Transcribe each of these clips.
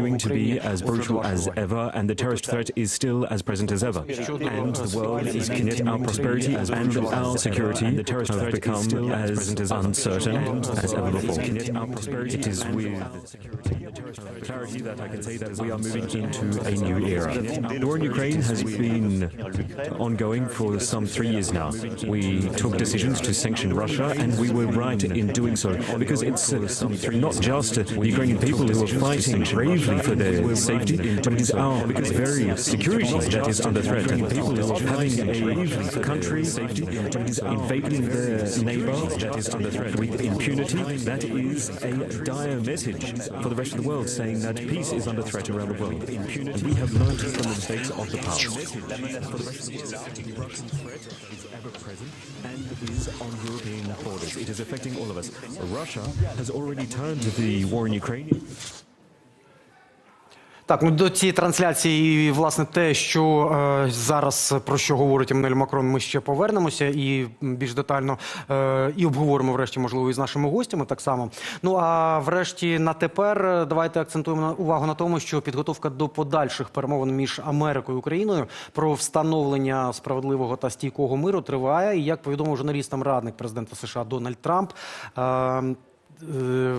continuing to be as brutal as ever, and the terrorist threat is still as present as ever. And the world is continuing our prosperity as and our security, and the terrorist threat become still as, as uncertain as ever before. It is with clarity that I can say that we are moving into a new era. The war in Ukraine has been ongoing for some three years now. We took decisions to sanction Russia, and we were right in doing so, because it's uh, not just the Ukrainian people who are fighting bravely for their safety, but it is our very security that is under threat. Having a country invading their neighbor that is under threat with impunity, that is a dire message for the rest of the world, saying that peace is under threat around the world. And we have learned from the mistakes of the past. The rest of the world, the Russian threat is ever present and is on European borders. It is affecting all of us. Russia has already turned to the war in Ukraine. Так, ну до цієї трансляції, і власне те, що е, зараз про що говорить Еммануель Макрон, ми ще повернемося і більш детально е, і обговоримо, врешті, можливо, і з нашими гостями так само. Ну а врешті на тепер е, давайте акцентуємо увагу на тому, що підготовка до подальших перемовин між Америкою і Україною про встановлення справедливого та стійкого миру триває. І як повідомив журналістам радник президента США Дональд Трамп. Е,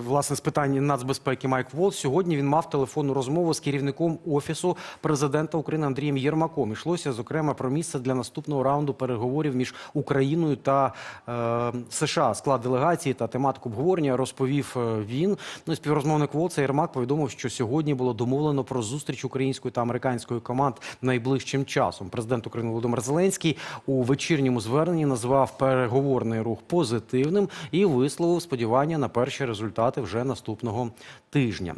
власне з питань нацбезпеки Майк Волс. Сьогодні він мав телефонну розмову з керівником офісу президента України Андрієм Єрмаком. Ішлося зокрема про місце для наступного раунду переговорів між Україною та е, США. Склад делегації та тематику обговорення розповів е, він. Ну співрозмовник Волса Єрмак повідомив, що сьогодні було домовлено про зустріч української та американської команд найближчим часом. Президент України Володимир Зеленський у вечірньому зверненні назвав переговорний рух позитивним і висловив сподівання на перші результати вже наступного тижня.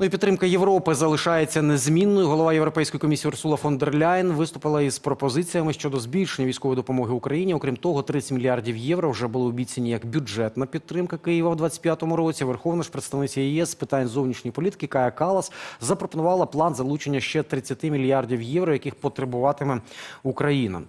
Ну і підтримка Європи залишається незмінною. Голова Європейської комісії Урсула фон дер Ляйн виступила із пропозиціями щодо збільшення військової допомоги Україні. Окрім того, 30 мільярдів євро вже були обіцяні як бюджетна підтримка Києва в 2025 році. Верховна ж представниця ЄС з питань зовнішньої політики Кая Калас запропонувала план залучення ще 30 мільярдів євро, яких потребуватиме Україна.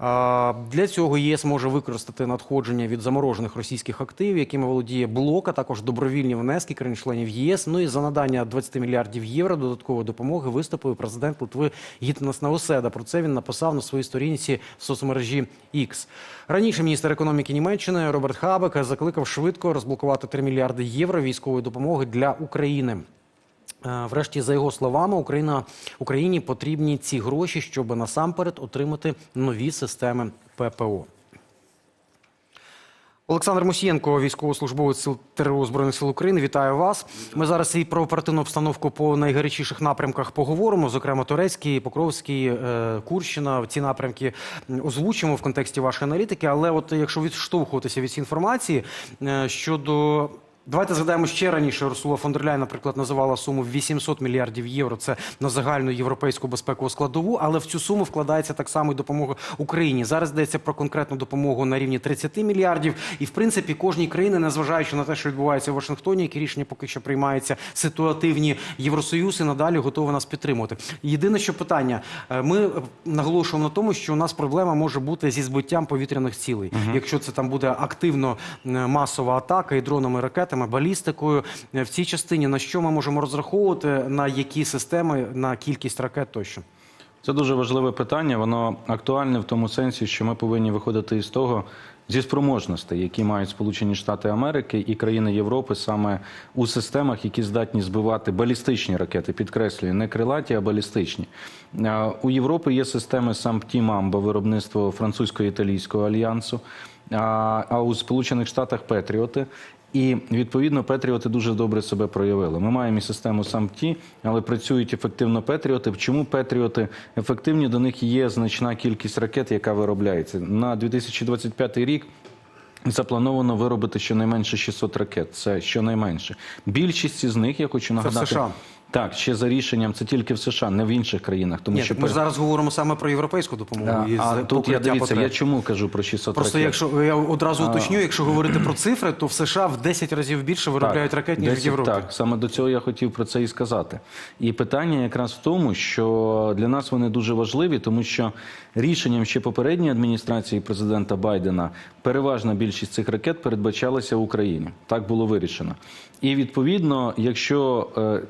Для цього ЄС може використати надходження від заморожених російських активів, якими володіє блок, а також добровільні внески країн-членів ЄС. Ну і за надання 20 мільярдів євро додаткової допомоги виступив президент Литви Гітнас Науседа. Про це він написав на своїй сторінці в соцмережі X. Раніше міністр економіки Німеччини Роберт Хабек закликав швидко розблокувати 3 мільярди євро військової допомоги для України. Е, Врешті, за його словами, Україна Україні потрібні ці гроші, щоб насамперед отримати нові системи ППО. Олександр Мусієнко, військовослужбовець сил ТРО Збройних сил України. Вітаю вас. Ми зараз і про оперативну обстановку по найгарячіших напрямках поговоримо. Зокрема, Турецький, Покровський, е, Курщина. Ці напрямки озвучимо в контексті вашої аналітики. Але, от якщо відштовхуватися від цієї інформації е, щодо Давайте згадаємо ще раніше. Урсула фон дер Ляйн, наприклад, називала суму 800 мільярдів євро. Це на загальну європейську безпекову складову, але в цю суму вкладається так само і допомога Україні. Зараз йдеться про конкретну допомогу на рівні 30 мільярдів. І в принципі кожній країні, незважаючи на те, що відбувається в Вашингтоні, які рішення поки що приймаються ситуативні, Євросоюз і надалі готовий нас підтримувати. Єдине, що питання, Е, ми наголошуємо на тому, що у нас проблема може бути зі збиттям повітряних цілей, якщо це там буде активно е, масова атака і дронами, ракетами, балістикою. Е, В цій частині на що ми можемо розраховувати, на які системи, на кількість ракет тощо. Це дуже важливе питання. Воно актуальне в тому сенсі, що ми повинні виходити із того зі спроможностей, які мають Сполучені Штати Америки і країни Європи саме у системах, які здатні збивати балістичні ракети. Підкреслюю, не крилаті, а балістичні. Е, У Європи є системи САМПТІ «Мамба» виробництво французько-італійського альянсу. А у Сполучених Штатах Петріоти. І відповідно Петріоти дуже добре себе проявили. Ми маємо і систему САМТІ, але працюють ефективно Петріоти. Чому Петріоти ефективні? До них є значна кількість ракет, яка виробляється на 2025 рік. Заплановано виробити щонайменше 600 ракет. Це щонайменше. Більшість із них я хочу нагадати. США. Так, ще за рішенням це тільки в США, не в інших країнах. Тому Ні, що ми ж зараз говоримо саме про європейську допомогу. і а тут я дивіться, потреб. я чому кажу про 600 Просто ракет? якщо я одразу уточню, якщо говорити про цифри, то в США в 10 разів більше виробляють ракет, ніж в Європі. Так, саме до цього я хотів про це і сказати. І питання якраз в тому, що для нас вони дуже важливі, тому що рішенням ще попередньої адміністрації президента Байдена переважна більшість цих ракет передбачалася в Україні. Так було вирішено. І відповідно, якщо е,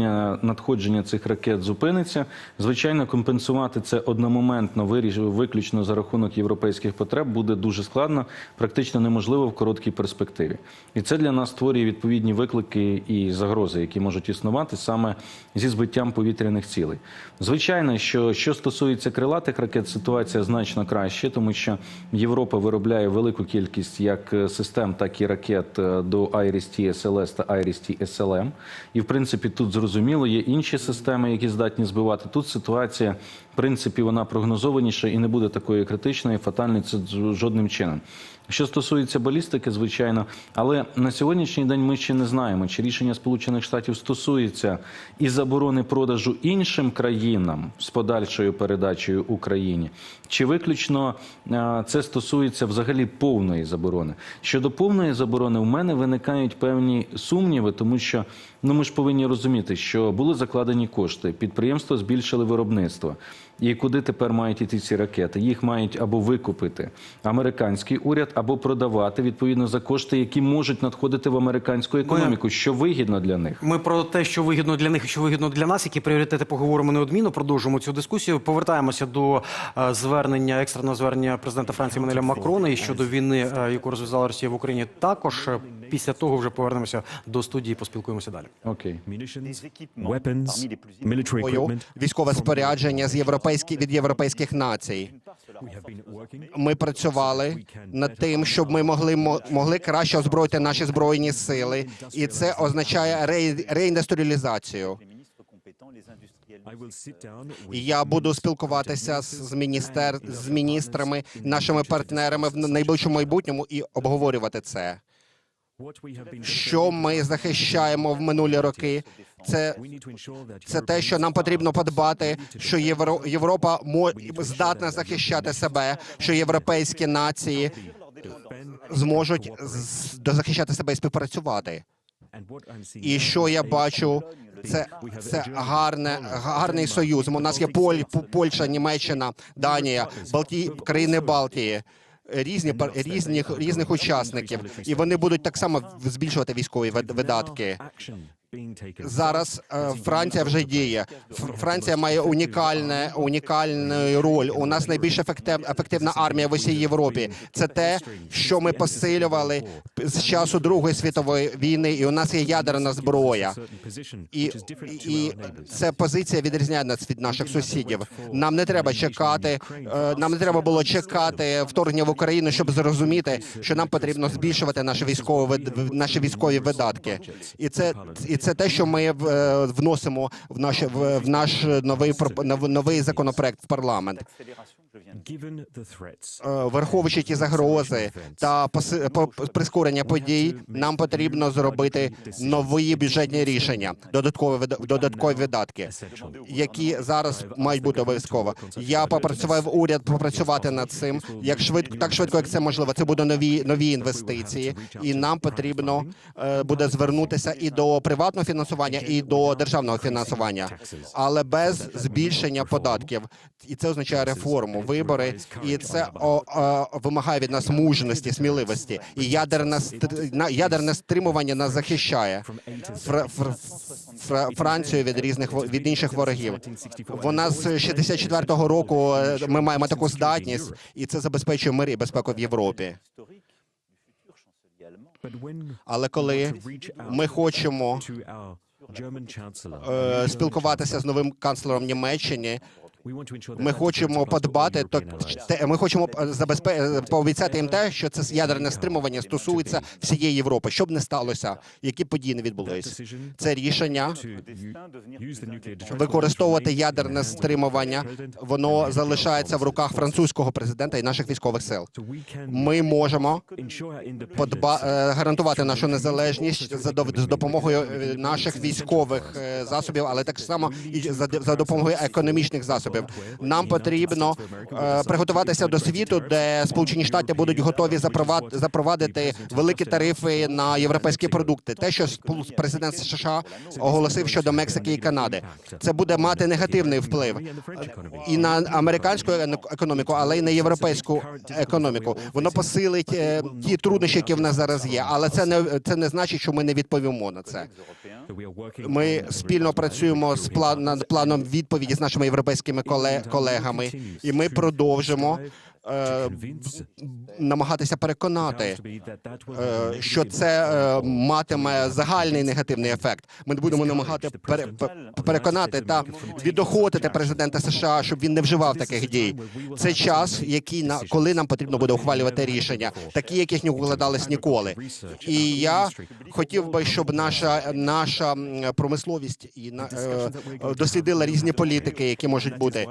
припинення надходження цих ракет зупиниться, звичайно, компенсувати це одномоментно виключно за рахунок європейських потреб буде дуже складно, практично неможливо в короткій перспективі. І це для нас створює відповідні виклики і загрози, які можуть існувати саме зі збиттям повітряних цілей. Звичайно, що що стосується крилатих ракет, ситуація значно краще, тому що Європа виробляє велику кількість як е, систем, так і ракет е, до IRIS-T SLS та IRIS-T SLM. І в принципі тут зрозуміло є інші системи, які здатні збивати. Тут ситуація, в принципі, вона прогнозованіша і не буде такої критичної, фатальної це жодним чином. Що стосується балістики, звичайно, але на сьогоднішній день ми ще не знаємо, чи рішення Сполучених Штатів стосується і заборони продажу іншим країнам з подальшою передачею Україні, чи виключно це стосується взагалі повної заборони. Щодо повної заборони, в мене виникають певні сумніви, тому що ну ми ж повинні розуміти, що були закладені кошти, підприємства збільшили виробництво. І куди тепер мають іти ці ракети? Їх мають або викупити американський уряд, або продавати відповідно за кошти, які можуть надходити в американську економіку, що вигідно для них. Ми про те, що вигідно для них і що вигідно для нас, які пріоритети поговоримо неодмінно. Продовжимо цю дискусію. Повертаємося до е, звернення екстреного звернення президента Франції Манеля Макрона і щодо війни, е, яку розв'язала Росія в Україні. Також е, після того вже повернемося до студії. Поспілкуємося далі. Окей. Military військове спорядження з європейські від європейських націй. Ми працювали над тим, щоб ми могли мо- могли краще озброїти наші збройні сили, і це означає реї- реіндустріалізацію. Я буду спілкуватися з міністер з міністрами, нашими партнерами в найближчому майбутньому і обговорювати це. Що ми захищаємо в минулі роки? Це це те, що нам потрібно подбати, що Євро, Європа здатна захищати себе, що європейські нації зможуть захищати себе і співпрацювати. І що я бачу, це, це гарне, гарний союз. У нас є Поль, Польща, Німеччина, Данія, Балті, країни Балтії. Різні пар- різних різних учасників, і вони будуть так само збільшувати військові вид- видатки. Зараз е, Франція вже діє. Франція має унікальне унікальну роль. У нас найбільш ефектив, ефективна армія в усій Європі. Це те, що ми посилювали з часу Другої світової війни, і у нас є ядерна зброя. І, і ця позиція відрізняє нас від наших сусідів. Нам не треба чекати. е, Нам не треба було чекати вторгнення в Україну, щоб зрозуміти, що нам потрібно збільшувати наші військові наші військові видатки. І це і це те, що ми е, вносимо в наш в, наш новий новий законопроект в парламент. Е, Враховуючи ті загрози та поси- прискорення подій, нам потрібно зробити нові бюджетні рішення, додаткові додаткові видатки, які зараз мають бути обов'язково. Я попрацював уряд попрацювати над цим. Як швидко так швидко, як це можливо. Це буде нові нові інвестиції, і нам потрібно е, буде звернутися і до приватного фінансування, і до державного фінансування, але без збільшення податків. І це означає реформу, вибори, і це о, о, вимагає від нас мужності, сміливості. І ядерне ядерне стримування нас захищає. Фр, фр, фр, Францію від різних від інших ворогів. Вона з 64-го року е, ми маємо таку здатність, і це забезпечує мир і безпеку в Європі. Але коли ми хочемо е, спілкуватися з новим канцлером Німеччини, Ми хочемо подбати, то те- ми хочемо забезпечити пообіцяти їм те, що це ядерне стримування стосується всієї Європи. Щоб не сталося, які події не відбулись. Це рішення використовувати ядерне стримування. Воно залишається в руках французького президента і наших військових сил. Ми можемо подба е, гарантувати нашу незалежність за допомогою е, наших військових е, засобів, але так само і за допомогою економічних засобів. Нам потрібно е, приготуватися до світу, де Сполучені Штати будуть готові запровад- запровадити великі тарифи на європейські продукти. Те, що президент США оголосив щодо Мексики і Канади, це буде мати негативний вплив і на американську ек- економіку, але й на європейську економіку. Воно посилить е, ті труднощі, які в нас зараз є. Але це не це не значить, що ми не відповімо на це. Ми спільно працюємо з план над планом відповіді з нашими європейськими колегами, і ми продовжимо е, намагатися переконати, е, що це е, матиме загальний негативний ефект. Ми будемо намагати пере, переконати та відохотити президента США, щоб він не вживав таких дій. Це час, який на коли нам потрібно буде ухвалювати рішення, такі, яких не укладались ніколи. І я хотів би, щоб наша наша промисловість і на дослідила різні політики, які можуть бути.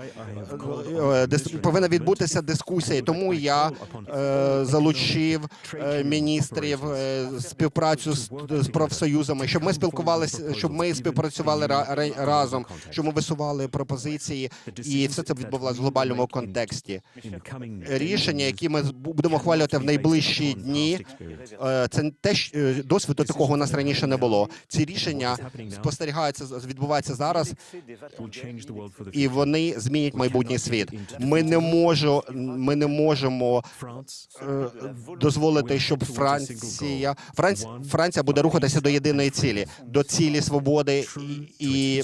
Повинна відбутися дискусія. І Тому я е, залучив е, міністрів е, співпрацю з, з профсоюзами, щоб ми спілкувалися, щоб ми співпрацювали ра- ра- разом, щоб ми висували пропозиції, і все це відбувалося в глобальному контексті. Рішення, які ми будемо ухвалювати в найближчі дні, е, це те, що е, досвіду такого у нас раніше не було. Ці рішення спостерігаються відбуваються зараз, і вони змінять майбутній світ. Ми не можу, ми не можемо е, дозволити, щоб Франція Франц, Франція буде рухатися до єдиної цілі, до цілі свободи і,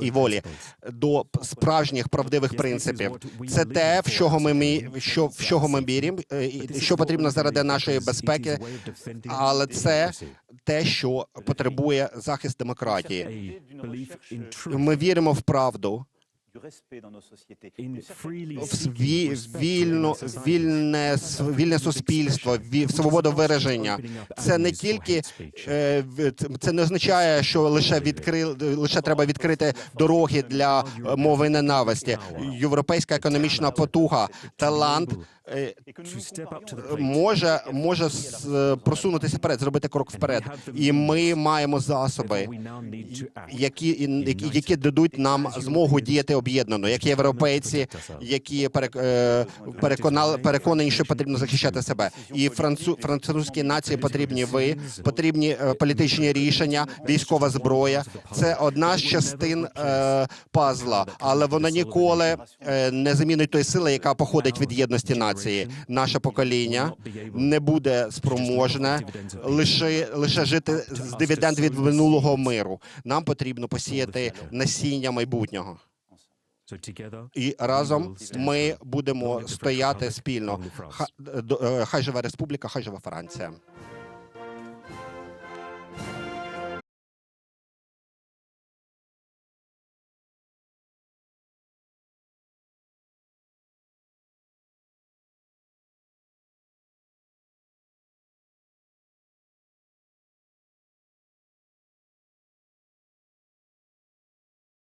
і, волі, до справжніх правдивих принципів. Це те, в чого ми мі- що в чого ми віримо, е, що потрібно заради нашої безпеки, але це те, що потребує захист демократії. Ми віримо в правду. В сві, вільне, вільне суспільство, свобода свободу вираження. Це не тільки е, в- це не означає, що лише відкрили лише треба відкрити дороги для мови ненависті. Європейська економічна потуга, талант. Е, Може може е, просунутися вперед, зробити крок вперед, і ми маємо засоби, які які, які дадуть нам змогу діяти об'єднано, як європейці, які перек- е, переконали переконані, що потрібно захищати себе. І францу, французькій нації потрібні ви, потрібні політичні рішення, військова зброя. Це одна з частин е, пазла, але вона ніколи не замінить той сили, яка походить від єдності нації. Наше покоління не буде спроможне лише лише жити з дивіденд від минулого миру. Нам потрібно посіяти насіння майбутнього. І разом ми будемо стояти спільно. Е, Хай живе республіка, хай живе Франція.